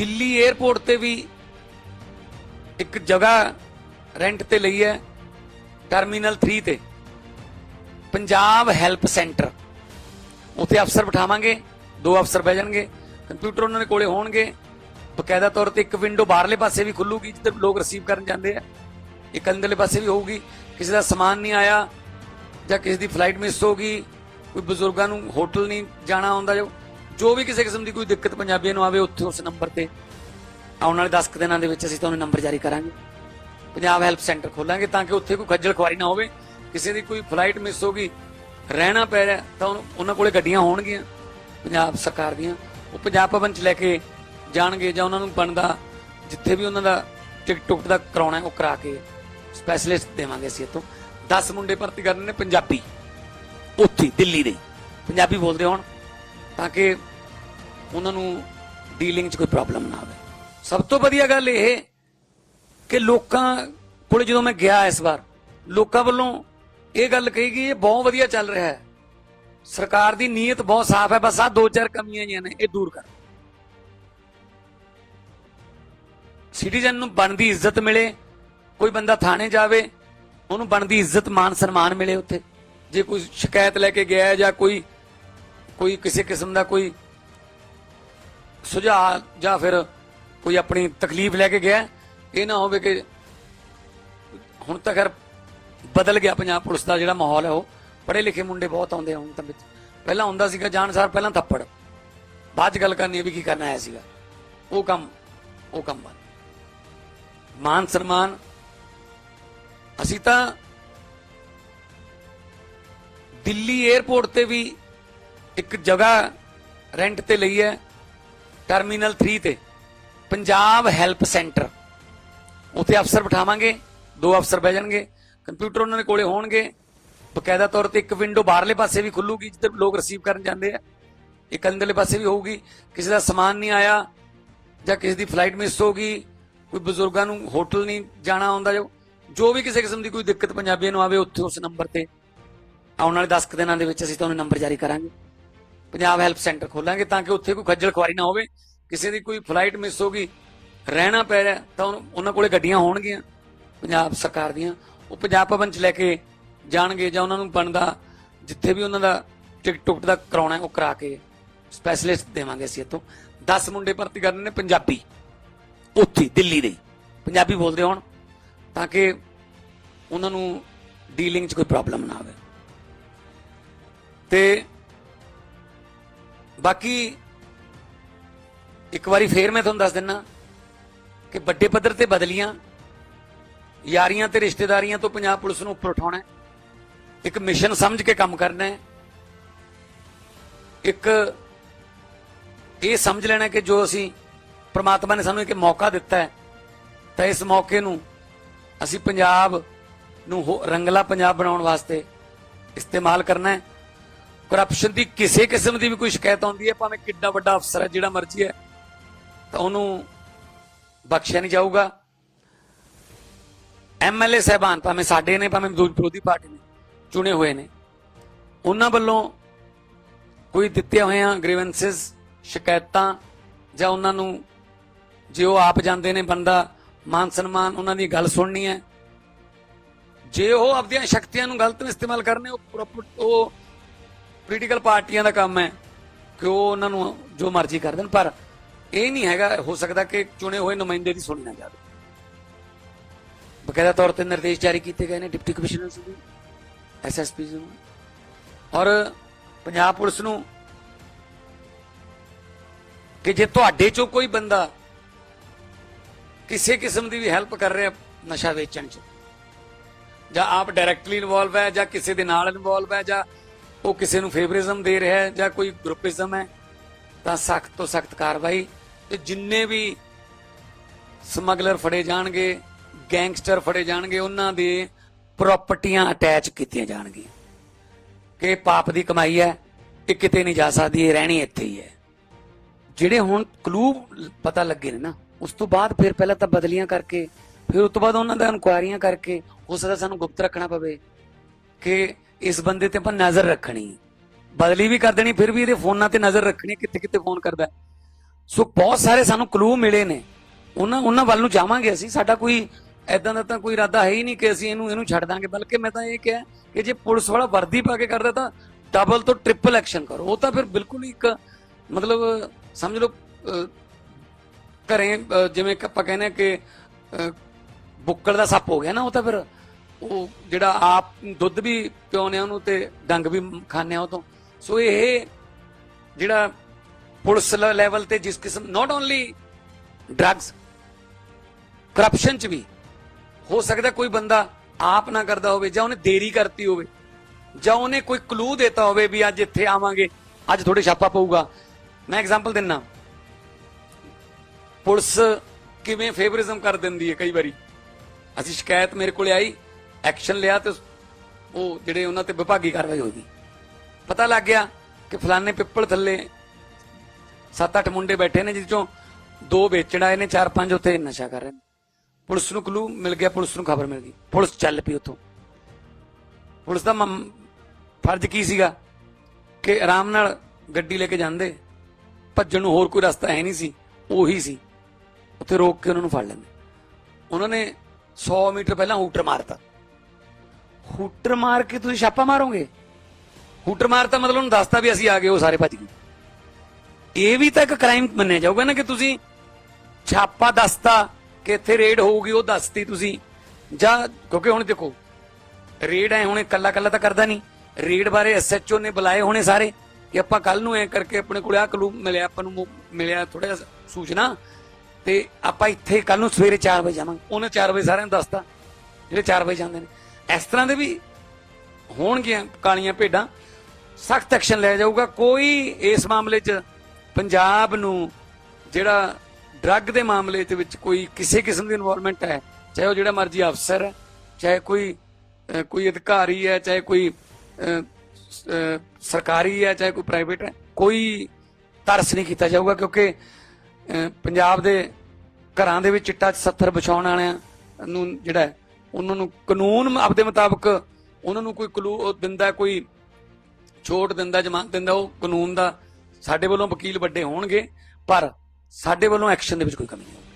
Delhi airport ਤੇ ਵੀ ਇੱਕ ਜਗ੍ਹਾ ਰੈਂਟ ਤੇ ਲਈ ਹੈ ਟਰਮੀਨਲ 3 ਤੇ। ਪੰਜਾਬ ਹੈਲਪ ਸੈਂਟਰ ਉੱਥੇ ਅਫਸਰ ਬਿਠਾਵਾਂਗੇ, ਦੋ ਅਫਸਰ ਬਹਿ ਜਾਣਗੇ ਕੰਪਿਊਟਰ ਉਹਨਾਂ ਦੇ ਕੋਲੇ ਹੋਣਗੇ। ਬਕਾਇਦਾ ਤੌਰ ਤੇ ਇੱਕ ਵਿੰਡੋ ਬਾਹਰਲੇ ਪਾਸੇ ਵੀ ਖੁੱਲੂਗੀ ਜਿੱਥੇ ਲੋਕ ਰਿਸੀਵ ਕਰਨ ਜਾਂਦੇ ਆ। ਇੱਕ ਅੰਦਰਲੇ ਪਾਸੇ ਵੀ ਹੋਊਗੀ, ਕਿਸੇ ਦਾ ਸਮਾਨ ਨਹੀਂ ਆਇਆ ਜਾਂ ਕਿਸੇ ਦੀ ਫਲਾਈਟ ਮਿਸ ਹੋ ਗਈ, ਕੋਈ ਬਜ਼ੁਰਗਾਂ ਨੂੰ ਹੋਟਲ ਨਹੀਂ ਜਾਣਾ ਹੁੰਦਾ ਜੋ। ਜੋ ਵੀ ਕਿਸੇ ਕਿਸਮ ਦੀ ਕੋਈ ਦਿੱਕਤ ਪੰਜਾਬੀਆਂ ਨੂੰ ਆਵੇ, ਉੱਥੇ ਉਸ ਨੰਬਰ ਤੇ ਆਉਣ ਵਾਲੇ 10 ਕੁ ਦਿਨਾਂ ਦੇ ਵਿੱਚ ਅਸੀਂ ਤੁਹਾਨੂੰ ਨੰਬਰ ਜਾਰੀ ਕਰਾਂਗੇ। ਪੰਜਾਬ ਹੈਲਪ ਸੈਂਟਰ ਖੋਲਾਂਗੇ ਤਾਂ ਕਿ ਉੱਥੇ ਕੋਈ ਖੱਜਲ ਖੁਆਰੀ ਨਾ ਹੋਵੇ। ਕਿਸੇ ਦੀ ਕੋਈ ਫਲਾਈਟ ਮਿਸ ਹੋ ਗਈ, ਰਹਿਣਾ ਪੈ ਰਿਹਾ, ਤਾਂ ਉਹਨੂੰ- ਉਹਨਾਂ ਕੋਲੇ ਗੱਡੀਆਂ ਹੋਣਗੀਆਂ, ਪੰਜਾਬ ਸਰਕਾਰ ਦੀਆਂ। ਉਹ ਪੰਜਾਬ ਭਵਨ ਚ ਲੈ ਕੇ ਜਾਣਗੇ ਜਾਂ ਉਹਨਾਂ ਨੂੰ ਬਣਦਾ, ਜਿੱਥੇ ਵੀ ਉਹਨਾਂ ਦਾ ਟਿਕਟ ਟੁਕਟ ਦਾ ਕਰਾਉਣਾ ਉਹ ਕਰਾ ਕੇ ਸਪੈਸ਼ਲਿਸਟ ਦੇਵਾਂਗੇ ਅਸੀਂ ਇੱਥੋਂ। 10 ਮੁੰਡੇ ਭਰਤੀ ਕਰਨੇ ਨੇ ਪੰਜਾਬੀ, ਉੱਥੇ, ਦਿੱਲੀ ਦੇ ਪੰਜਾਬੀ ਬੋਲਦੇ ਹੋਣ, ਤਾਂ ਕਿ ਉਹਨਾਂ ਨੂੰ ਡੀਲਿੰਗ 'ਚ ਕੋਈ ਪ੍ਰੋਬਲਮ ਨਾ ਆਵੇ। ਸਭ ਤੋਂ ਵਧੀਆ ਗੱਲ ਇਹ ਕਿ ਲੋਕਾਂ ਕੋਲ ਜਦੋਂ ਮੈਂ ਗਿਆ ਇਸ ਵਾਰ, ਲੋਕਾਂ ਵੱਲੋਂ ਇਹ ਗੱਲ ਕਹੀ ਗਈ, ਇਹ ਬਹੁਤ ਵਧੀਆ ਚੱਲ ਰਿਹਾ ਹੈ। ਸਰਕਾਰ ਦੀ ਨੀਅਤ ਬਹੁਤ ਸਾਫ਼ ਹੈ, ਬਸ ਆ ਦੋ ਚਾਰ ਕਮੀਆਂ ਜੀਆਂ ਨੇ, ਇਹ ਦੂਰ ਕਰ। ਸਿਟੀਜ਼ਨ ਨੂੰ ਬਣਦੀ ਇੱਜ਼ਤ ਮਿਲੇ, ਕੋਈ ਬੰਦਾ ਥਾਣੇ ਜਾਵੇ, ਉਹਨੂੰ ਬਣਦੀ ਇੱਜ਼ਤ, ਮਾਨ ਸਨਮਾਨ ਮਿਲੇ ਉੱਥੇ। ਜੇ ਕੋਈ ਸ਼ਿਕਾਇਤ ਲੈ ਕੇ ਗਿਆ ਜਾਂ ਕੋਈ ਕੋਈ ਕਿਸੇ ਕਿਸਮ ਦਾ ਕੋਈ ਸੁਝਾਅ ਜਾਂ ਫਿਰ ਕੋਈ ਆਪਣੀ ਤਕਲੀਫ ਲੈ ਕੇ ਗਿਆ, ਇਹ ਨਾ ਹੋਵੇ ਕਿ ਹੁਣ ਤਾਂ ਖੈਰ ਬਦਲ ਗਿਆ ਪੰਜਾਬ ਪੁਲਿਸ ਦਾ ਜਿਹੜਾ ਮਾਹੌਲ ਹੈ ਉਹ। ਪੜ੍ਹੇ ਲਿਖੇ ਮੁੰਡੇ ਬਹੁਤ ਆਉਂਦੇ ਆ ਹੁਣ ਤਾਂ ਵਿੱਚ। ਪਹਿਲਾਂ ਹੁੰਦਾ ਸੀਗਾ, ਜਾਣ ਸਾਰ ਪਹਿਲਾਂ ਥੱਪੜ। ਬਾਅਦ ਚ ਗੱਲ ਕਰਨੀ ਵੀ ਕੀ ਕਰਨਾ ਆਇਆ ਸੀਗਾ। ਉਹ ਕੰਮ ਉਹ ਕੰਮ ਬੰਦ। ਮਾਨ ਸਨਮਾਨ। ਅਸੀਂ ਤਾਂ ਦਿੱਲੀ 에ਅਰਪੋਰਟ ਤੇ ਵੀ ਇੱਕ ਜਗ੍ਹਾ ਰੈਂਟ ਤੇ ਲਈ ਹੈ। ਟਰਮੀਨਲ 3 ਤੇ, ਪੰਜਾਬ ਹੈਲਪ ਸੈਂਟਰ। ਉੱਥੇ ਅਫਸਰ ਬਿਠਾਵਾਂਗੇ, ਦੋ ਅਫਸਰ ਬਹਿ ਜਾਣਗੇ, ਕੰਪਿਊਟਰ ਉਹਨਾਂ ਦੇ ਕੋਲੇ ਹੋਣਗੇ। ਬਕਾਇਦਾ ਤੌਰ ਤੇ ਇੱਕ ਵਿੰਡੋ ਬਾਹਰਲੇ ਪਾਸੇ ਵੀ ਖੁੱਲੂਗੀ, ਜਿੱਥੇ ਲੋਕ ਰਿਸੀਵ ਕਰਨ ਜਾਂਦੇ ਆ। ਇੱਕ ਅੰਦਰਲੇ ਪਾਸੇ ਵੀ ਹੋਊਗੀ, ਕਿਸੇ ਦਾ ਸਮਾਨ ਨਹੀਂ ਆਇਆ, ਜਾਂ ਕਿਸੇ ਦੀ ਫਲਾਈਟ ਮਿਸ ਹੋ ਗਈ, ਕੋਈ ਬਜ਼ੁਰਗਾਂ ਨੂੰ ਹੋਟਲ ਨਹੀਂ ਜਾਣਾ ਹੁੰਦਾ ਜੋ ਜੋ ਵੀ ਕਿਸੇ ਕਿਸਮ ਦੀ ਕੋਈ ਦਿੱਕਤ ਪੰਜਾਬੀਆਂ ਨੂੰ ਆਵੇ, ਉੱਥੇ ਉਸ ਨੰਬਰ ਤੇ ਆਉਣ ਵਾਲੇ 10 ਕੁ ਦਿਨਾਂ ਦੇ ਵਿੱਚ ਅਸੀਂ ਤੁਹਾਨੂੰ ਨੰਬਰ ਜਾਰੀ ਕਰਾਂਗੇ। ਪੰਜਾਬ ਹੈਲਪ ਸੈਂਟਰ ਖੋਲਾਂਗੇ ਤਾਂ ਕਿ ਉੱਥੇ ਕੋਈ ਖੱਜਲ ਖੁਆਰੀ ਨਾ ਹੋਵੇ, ਕਿਸੇ ਦੀ ਕੋਈ ਫਲਾਈਟ ਮਿਸ ਹੋ ਗਈ, ਰਹਿਣਾ ਪੈ ਰਿਹਾ, ਤਾਂ ਉਹਨੂੰ- ਉਹਨਾਂ ਕੋਲੇ ਗੱਡੀਆਂ ਹੋਣਗੀਆਂ, ਪੰਜਾਬ ਸਰਕਾਰ ਦੀਆਂ, ਉਹ ਪੰਜਾਬ ਭਵਨ ਚ ਲੈ ਕੇ ਜਾਣਗੇ ਜਾਂ ਉਹਨਾਂ ਨੂੰ ਬਣਦਾ, ਜਿੱਥੇ ਵੀ ਉਹਨਾਂ ਦਾ ਟਿਕਟ ਟੁਕਟ ਦਾ ਕਰਾਉਣਾ ਉਹ ਕਰਾ ਕੇ ਸਪੈਸ਼ਲਿਸਟ ਦੇਵਾਂਗੇ ਅਸੀਂ ਇੱਥੋਂ 10 ਮੁੰਡੇ ਭਰਤੀ ਕਰਨੇ ਨੇ ਪੰਜਾਬੀ, ਉੱਥੇ, ਦਿੱਲੀ ਦੇ ਹੀ। ਪੰਜਾਬੀ ਬੋਲਦੇ ਹੋਣ, ਤਾਂ ਕਿ ਉਹਨਾਂ ਨੂੰ ਡੀਲਿੰਗ 'ਚ ਕੋਈ ਪ੍ਰੋਬਲਮ ਨਾ ਆਵੇ ਤੇ ਬਾਕੀ ਇੱਕ ਵਾਰੀ ਫੇਰ ਮੈਂ ਤੁਹਾਨੂੰ ਦੱਸ ਦਿੰਨਾ ਕਿ ਵੱਡੇ ਪੱਧਰ ਤੇ ਬਦਲੀਆਂ ਯਾਰੀਆਂ ਤੇ ਰਿਸ਼ਤੇਦਾਰੀਆਂ ਤੋਂ ਪੰਜਾਬ ਪੁਲਿਸ ਨੂੰ ਉੱਪਰ ਉਠਾਉਣਾ ਇੱਕ ਮਿਸ਼ਨ ਸਮਝ ਕੇ ਕੰਮ ਕਰਨਾ ਹੈ। ਇੱਕ ਇਹ ਸਮਝ ਲੈਣਾ ਕਿ ਜੋ ਅਸੀਂ ਪ੍ਰਮਾਤਮਾ ਨੇ ਸਾਨੂੰ ਇੱਕ ਮੌਕਾ ਦਿੱਤਾ ਹੈ, ਤਾਂ ਇਸ ਮੌਕੇ ਨੂੰ ਅਸੀਂ ਪੰਜਾਬ ਨੂੰ ਹੋ- ਰੰਗਲਾ ਪੰਜਾਬ ਬਣਾਉਣ ਵਾਸਤੇ ਇਸਤੇਮਾਲ ਕਰਨਾ ਹੈ। ਕਰਪਸ਼ਨ ਦੀ ਕਿਸੇ ਕਿਸਮ ਦੀ ਵੀ ਕੋਈ ਸ਼ਿਕਾਇਤ ਆਉਂਦੀ ਹੈ, ਭਾਵੇਂ ਕਿੱਡਾ ਵੱਡਾ ਅਫਸਰ ਹੈ, ਜਿਹੜਾ ਮਰਜ਼ੀ ਹੈ, ਤਾਂ ਉਹਨੂੰ ਬਖਸ਼ਿਆ ਨਹੀਂ ਜਾਊਗਾ। ਐਮਐਲਏ ਸਹਿਬਾਨ ਭਾਵੇਂ ਸਾਡੇ ਨੇ, ਭਾਵੇਂ ਵਿਰੋਧੀ ਪਾਰਟੀ ਨੇ ਚੁਣੇ ਹੋਏ ਨੇ, ਉਹਨਾਂ ਵੱਲੋਂ ਕੋਈ ਦਿੱਤੇ ਹੋਏ ਗ੍ਰੀਵੈਂਸਸ ਸ਼ਿਕਾਇਤਾਂ ਜਾਂ ਉਹਨਾਂ ਨੂੰ ਜੇ ਉਹ ਆਪ ਜਾਂਦੇ ਨੇ, ਬੰਦਾ ਮਾਨ ਸਨਮਾਨ, ਉਹਨਾਂ ਦੀ ਗੱਲ ਸੁਣਨੀ ਹੈ, ਜੇ ਉਹ ਆਪਣੀਆਂ ਸ਼ਕਤੀਆਂ ਨੂੰ ਗਲਤ ਇਸਤੇਮਾਲ ਕਰਨੇ ਉਹ ਪ੍ਰੋਪਰ ਉਹ ਪੋਲੀਟੀਕਲ ਪਾਰਟੀਆਂ ਦਾ ਕੰਮ ਹੈ, ਕਿ ਉਹ ਉਹਨਾਂ ਨੂੰ ਜੋ ਮਰਜ਼ੀ ਕਰ ਦੇਣ, ਪਰ ਇਹ ਨਹੀਂ ਹੈਗਾ, ਹੋ ਸਕਦਾ ਕਿ ਚੁਣੇ ਹੋਏ ਨੁਮਾਇੰਦੇ ਦੀ ਸੁਣੀ ਨਾ ਜਾਵੇ। ਬਕਾਇਦਾ ਤੌਰ ਤੇ ਨਿਰਦੇਸ਼ ਜਾਰੀ ਕੀਤੇ ਗਏ ਨੇ ਡਿਪਟੀ ਕਮਿਸ਼ਨਰ ਨੂੰ ਐਸਐਸਪੀ ਨੂੰ। ਔਰ ਪੰਜਾਬ ਪੁਲਿਸ ਨੂੰ ਕਿ ਜੇ ਤੁਹਾਡੇ ਚੋਂ ਕੋਈ ਬੰਦਾ ਕਿਸੇ ਕਿਸਮ ਦੀ ਵੀ ਹੈਲਪ ਕਰ ਰਿਹਾ ਨਸ਼ਾ ਵੇਚਣ ਚ, ਜਾਂ ਆਪ ਡਾਇਰੈਕਟਲੀ ਇਨਵੋਲਵ ਹੈ, ਜਾਂ ਕਿਸੇ ਦੇ ਨਾਲ ਇਨਵੋਲਵ ਹੈ, ਜਾਂ ਉਹ ਕਿਸੇ ਨੂੰ ਫੇਵਰਿਜ਼ਮ ਦੇ ਰਿਹਾ ਹੈ ਜਾਂ ਕੋਈ ਗਰੁੱਪਿਜ਼ਮ ਹੈ, ਤਾਂ ਸਖਤ ਤੋਂ ਸਖਤ ਕਾਰਵਾਈ ਤੇ ਜਿੰਨੇ ਵੀ ਸਮਗਲਰ ਫੜੇ ਜਾਣਗੇ ਗੈਂਗਸਟਰ ਫੜੇ ਜਾਣਗੇ, ਉਹਨਾਂ ਦੇ ਪ੍ਰਾਪਰਟੀਆਂ ਅਟੈਚ ਕੀਤੀਆਂ ਜਾਣਗੀਆਂ। ਕਿ ਪਾਪ ਦੀ ਕਮਾਈ ਹੈ, ਇਹ ਕਿਤੇ ਨਹੀਂ ਜਾ ਸਕਦੀ, ਇਹ ਰਹਿਣੀ ਇੱਥੇ ਹੀ ਹੈ। ਜਿਹੜੇ ਹੁਣ ਕਲੂ ਪਤਾ ਲੱਗੇ ਨੇ ਨਾ, ਉਸ ਤੋਂ ਬਾਅਦ ਫਿਰ ਪਹਿਲਾਂ ਤਾਂ ਬਦਲੀਆਂ ਕਰਕੇ, ਫਿਰ ਉਸ ਤੋਂ ਬਾਅਦ ਉਹਨਾਂ ਦਾ ਇਨਕੁਆਇਰੀਆਂ ਕਰਕੇ ਹੋ ਸਕਦਾ ਸਾਨੂੰ ਗੁਪਤ ਰੱਖਣਾ ਪਵੇ ਕਿ ਇਸ ਬੰਦੇ ਤੇ ਆਪਾਂ ਨਜ਼ਰ ਰੱਖਣੀ। ਬਦਲੀ ਵੀ ਕਰ ਦੇਣੀ, ਫਿਰ ਵੀ ਇਹਦੇ ਫੋਨਾਂ ਤੇ ਨਜ਼ਰ ਰੱਖਣੀ ਕਿੱਥੇ ਕਿੱਥੇ ਫੋਨ ਕਰਦਾ ਹੈ। ਸੋ ਬਹੁਤ ਸਾਰੇ ਸਾਨੂੰ ਕਲੂ ਮਿਲੇ ਨੇ। ਉਹਨਾਂ ਉਹਨਾਂ ਵੱਲ ਨੂੰ ਜਾਵਾਂਗੇ ਅਸੀਂ। ਸਾਡਾ ਕੋਈ ਐਦਾਂ ਦਾ ਤਾਂ ਕੋਈ ਇਰਾਦਾ ਹੈ ਹੀ ਨਹੀਂ ਕਿ ਅਸੀਂ ਇਹਨੂੰ ਇਹਨੂੰ ਛੱਡ ਦਾਂਗੇ। ਬਲਕਿ ਮੈਂ ਤਾਂ ਇਹ ਕਿਹਾ ਕਿ ਜੇ ਪੁਲਿਸ ਵਾਲਾ ਵਰਦੀ ਪਾ ਕੇ ਕਰਦਾ ਤਾਂ ਡਬਲ ਤੋਂ ਟ੍ਰਿਪਲ ਐਕਸ਼ਨ ਕਰੋ। ਉਹ ਤਾਂ ਫਿਰ ਬਿਲਕੁਲ ਇੱਕ, ਮਤਲਬ, ਸਮਝ ਲਓ ਘਰੇ ਜਿਵੇਂ ਆਪਾਂ ਕਹਿੰਦੇ ਆ ਕਿ ਬੁੱਕਲ ਦਾ ਸੱਪ ਹੋ ਗਿਆ ਨਾ, ਉਹ ਤਾਂ ਫਿਰ ਉਹ ਜਿਹੜਾ ਆਪ ਦੁੱਧ ਵੀ ਪਿਉਨੇ ਆ ਉਹਨੂੰ ਤੇ ਡੰਗ ਵੀ ਖਾਣੇ ਆ ਉਹ ਤੋਂ ਸੋ ਇਹ ਜਿਹੜਾ ਪੁਲਿਸ ਲੈਵਲ ਤੇ ਜਿਸ ਕਿਸਮ ਨਾਟ ਓਨਲੀ ਡਰੱਗਸ ਕਰਪਸ਼ਨ ਚ ਵੀ ਹੋ ਸਕਦਾ ਕੋਈ ਬੰਦਾ ਆਪ ਨਾ ਕਰਦਾ ਹੋਵੇ ਜਾਂ ਉਹਨੇ ਦੇਰੀ ਕਰਤੀ ਹੋਵੇ ਜਾਂ ਉਹਨੇ ਕੋਈ ਕਲੂ ਦਿੱਤਾ ਹੋਵੇ ਵੀ ਅੱਜ ਇੱਥੇ ਆਵਾਂਗੇ, ਅੱਜ ਥੋੜੇ ਛਾਪਾ ਪਊਗਾ। ਮੈਂ ਐਗਜ਼ਾਮਪਲ ਦਿੰਨਾ। ਪੁਲਿਸ ਕਿਵੇਂ ਫੇਵਰਿਜ਼ਮ ਕਰ ਦਿੰਦੀ ਹੈ ਕਈ ਵਾਰੀ। ਅਸੀਂ ਸ਼ਿਕਾਇਤ ਮੇਰੇ ਕੋਲੇ ਆਈ ਐਕਸ਼ਨ ਲਿਆ ਤੇ ਉਹ ਜਿਹੜੇ ਉਹਨਾਂ ਤੇ ਵਿਭਾਗੀ ਕਾਰਵਾਈ ਹੋ ਗਈ। ਪਤਾ ਲੱਗ ਗਿਆ ਕਿ ਫਲਾਣੇ ਪਿੱਪਲ ਥੱਲੇ ਸੱਤ ਅੱਠ ਮੁੰਡੇ ਬੈਠੇ ਨੇ, ਜਿਸ ਚੋਂ ਦੋ ਵੇਚਣ ਆਏ ਨੇ ਚਾਰ ਪੰਜ ਉੱਥੇ ਨਸ਼ਾ ਕਰ ਰਹੇ ਨੇ। ਪੁਲਿਸ ਨੂੰ ਕਲੂ ਮਿਲ ਗਿਆ, ਪੁਲਿਸ ਨੂੰ ਖਬਰ ਮਿਲ ਗਈ। ਪੁਲਿਸ ਚੱਲ ਪਈ ਉੱਥੋਂ। ਪੁਲਿਸ ਦਾ ਫਰਜ਼ ਕੀ ਸੀਗਾ? ਕਿ ਆਰਾਮ ਨਾਲ ਗੱਡੀ ਲੈ ਕੇ ਜਾਂਦੇ, ਭੱਜਣ ਨੂੰ ਹੋਰ ਕੋਈ ਰਸਤਾ ਹੈ ਨਹੀਂ ਸੀ, ਉਹੀ ਸੀ। ਉੱਥੇ ਰੋਕ ਕੇ ਉਹਨਾਂ ਨੂੰ ਫੜ ਲੈਂਦੇ। ਉਹਨਾਂ ਨੇ 100 ਮੀਟਰ ਪਹਿਲਾਂ ਹੂਟਰ ਮਾਰਤਾ। ਹੂਟਰ ਮਾਰ ਕੇ ਤੁਸੀਂ ਛਾਪਾ ਮਾਰੋਗੇ? ਹੂਟਰ ਮਾਰਤਾ ਮਤਲਬ ਉਹਨੂੰ ਦੱਸਤਾ ਵੀ ਅਸੀਂ ਆ ਗਏ, ਉਹ ਸਾਰੇ ਭੱਜ ਗਏ। ਇਹ ਵੀ ਤਾਂ ਇੱਕ ਕ੍ਰਾਈਮ ਮੰਨਿਆ ਜਾਊਗਾ ਨਾ ਕਿ ਤੁਸੀਂ ਛਾਪਾ ਦੱਸਤਾ ਕਿ ਇੱਥੇ ਰੇਡ ਹੋਊਗੀ, ਉਹ ਦੱਸਤੀ ਤੁਸੀਂ। ਜਾਂ ਕਿਉਂਕਿ ਹੁਣ ਦੇਖੋ ਰੇਡ ਐ ਹੁਣੇ ਕੱਲਾ ਕੱਲਾ ਤਾਂ ਕਰਦਾ ਨਹੀਂ। ਰੇਡ ਬਾਰੇ ਐਸਐਚਓ ਨੇ ਬੁਲਾਏ ਹੋਣੇ ਸਾਰੇ ਕਿ ਆਪਾਂ ਕੱਲ ਨੂੰ ਐ ਕਰਕੇ ਆਪਣੇ ਕੋਲ ਆ ਕਲੂ ਮਿਲਿਆ, ਆਪਾਂ ਨੂੰ ਮਿਲਿਆ ਥੋੜਾ ਜਿਹਾ ਸੂਚਨਾ। ਤੇ ਆਪਾਂ ਇੱਥੇ ਕੱਲ ਨੂੰ ਸਵੇਰੇ 4 ਵਜੇ ਜਾਵਾਂਗੇ। ਉਹਨੇ 4 ਵਜੇ ਸਾਰਿਆਂ ਨੂੰ ਦੱਸਤਾ, ਜਿਹੜੇ 4 ਵਜੇ ਜਾਂਦੇ ਨੇ। ਇਸ ਤਰ੍ਹਾਂ ਦੇ ਵੀ ਹੋਣਗੀਆਂ ਕਾਲੀਆਂ ਭੇਡਾਂ। ਸਖਤ ਐਕਸ਼ਨ ਲਿਆ ਜਾਊਗਾ। ਕੋਈ ਇਸ ਮਾਮਲੇ 'ਚ ਪੰਜਾਬ ਨੂੰ ਜਿਹੜਾ ਡਰੱਗ ਦੇ ਮਾਮਲੇ ਦੇ ਵਿੱਚ ਕੋਈ ਕਿਸੇ ਕਿਸਮ ਦੀ ਇਨਵੋਲਵਮੈਂਟ ਹੈ, ਚਾਹੇ ਉਹ ਜਿਹੜਾ ਮਰਜ਼ੀ ਅਫਸਰ ਹੈ, ਚਾਹੇ ਕੋਈ ਕੋਈ ਅਧਿਕਾਰੀ ਹੈ, ਚਾਹੇ ਕੋਈ ਸਰਕਾਰੀ ਹੈ, ਚਾਹੇ ਕੋਈ ਪ੍ਰਾਈਵੇਟ ਹੈ, ਕੋਈ ਤਰਸ ਨਹੀਂ ਕੀਤਾ ਜਾਊਗਾ ਕਿਉਂਕਿ ਪੰਜਾਬ ਦੇ ਘਰਾਂ ਦੇ ਵਿੱਚ ਚਿੱਟਾ 70 ਵਿਛਾਉਣ ਵਾਲਿਆਂ ਨੂੰ ਜਿਹੜਾ ਉਹਨਾਂ ਨੂੰ ਕਾਨੂੰਨ ਆਪਦੇ ਮੁਤਾਬਕ ਉਹਨਾਂ ਨੂੰ ਕੋਈ ਕਲੂ ਦਿੰਦਾ, ਕੋਈ ਛੋਟ ਦਿੰਦਾ, ਜ਼ਮਾਨਤ ਦਿੰਦਾ, ਉਹ ਕਾਨੂੰਨ ਦਾ ਸਾਡੇ ਵੱਲੋਂ ਵਕੀਲ ਵੱਡੇ ਹੋਣਗੇ, ਪਰ ਸਾਡੇ ਵੱਲੋਂ ਐਕਸ਼ਨ ਦੇ ਵਿੱਚ ਕੋਈ ਕਮੀ ਨਹੀਂ